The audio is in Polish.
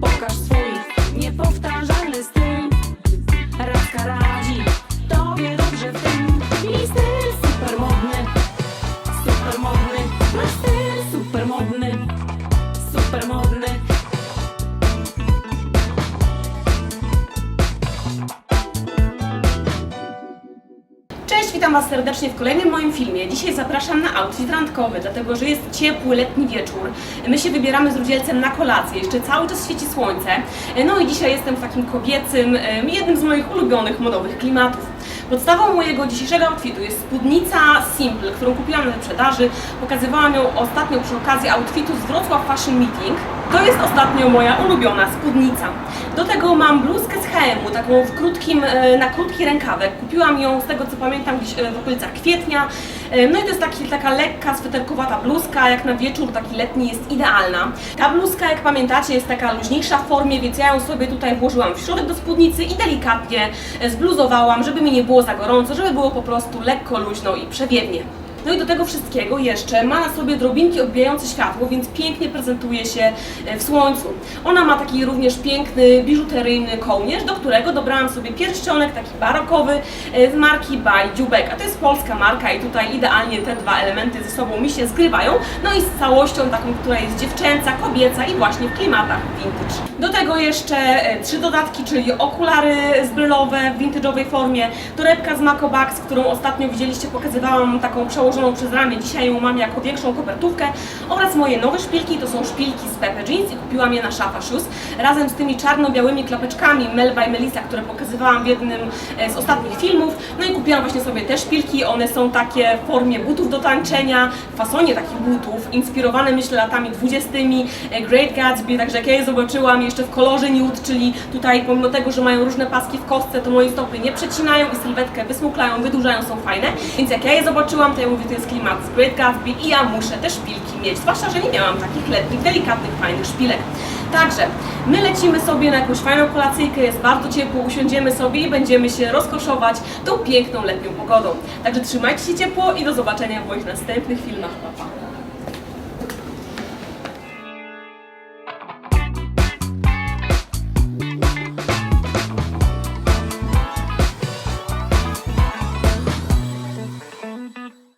Pokaż swój niepowtarzalny styl. Radka radzi tobie dobrze w tym. I styl super modny, super modny. Masz styl super witam Was serdecznie w kolejnym moim filmie. Dzisiaj zapraszam na outfit randkowy, dlatego że jest ciepły, letni wieczór. My się wybieramy z Rudzielcem na kolację, jeszcze cały czas świeci słońce. No i dzisiaj jestem w takim kobiecym, jednym z moich ulubionych modowych klimatów. Podstawą mojego dzisiejszego outfitu jest spódnica Simple, którą kupiłam na sprzedaży. Pokazywałam ją ostatnio przy okazji outfitu z Wrocław Fashion Meeting. To jest ostatnio moja ulubiona spódnica. Do tego mam bluzkę z H&M-u, taką w krótkim, e, na krótki rękawek. Kupiłam ją z tego co pamiętam gdzieś e, w okolicach kwietnia. E, No i to jest taki, taka lekka, sweterkowata bluzka, jak na wieczór taki letni jest idealna. Ta bluzka, jak pamiętacie, jest taka luźniejsza w formie, więc ja ją sobie tutaj włożyłam w środek do spódnicy i delikatnie zbluzowałam, żeby mi nie było za gorąco, żeby było po prostu lekko, luźno i przewiewnie. No i do tego wszystkiego jeszcze ma na sobie drobinki odbijające światło, więc pięknie prezentuje się e, w słońcu. Ona ma taki również piękny, biżuteryjny kołnierz, do którego dobrałam sobie pierścionek taki barokowy e, z marki By Dziubek, a to jest polska marka i tutaj idealnie te dwa elementy ze sobą mi się zgrywają. No i z całością taką, która jest dziewczęca, kobieca i właśnie w klimatach vintage. Do tego jeszcze e, trzy dodatki, czyli okulary zbrylowe w vintage'owej formie, torebka z Bucks, którą ostatnio widzieliście, pokazywałam taką przełożoną przez ramię, dzisiaj ją mam jako większą kopertówkę oraz moje nowe szpilki, to są szpilki z Pepe Jeans i kupiłam je na Shafa Shoes. Razem z tymi czarno-białymi klapeczkami Mel by Melissa, które pokazywałam w jednym e, z ostatnich filmów. No i kupiłam właśnie sobie te szpilki, one są takie w formie butów do tańczenia, w fasonie takich butów, inspirowane myślę latami dwudziestymi, e, Great Gatsby, także jak ja je zobaczyłam jeszcze w kolorze nude, czyli tutaj pomimo tego, że mają różne paski w kostce, to moje stopy nie przecinają i sylwetkę wysmuklają, wydłużają, są fajne, więc jak ja je zobaczyłam, to ja mówię, to jest klimat Great Gatsby i ja muszę te szpilki mieć, zwłaszcza, że nie miałam takich letnich, delikatnych, fajnych szpilek. Także my lecimy sobie na jakąś fajną kolacyjkę, jest bardzo ciepło, usiądziemy sobie i będziemy się rozkoszować tą piękną letnią pogodą. Także trzymajcie się ciepło i do zobaczenia w moich następnych filmach. Pa, pa.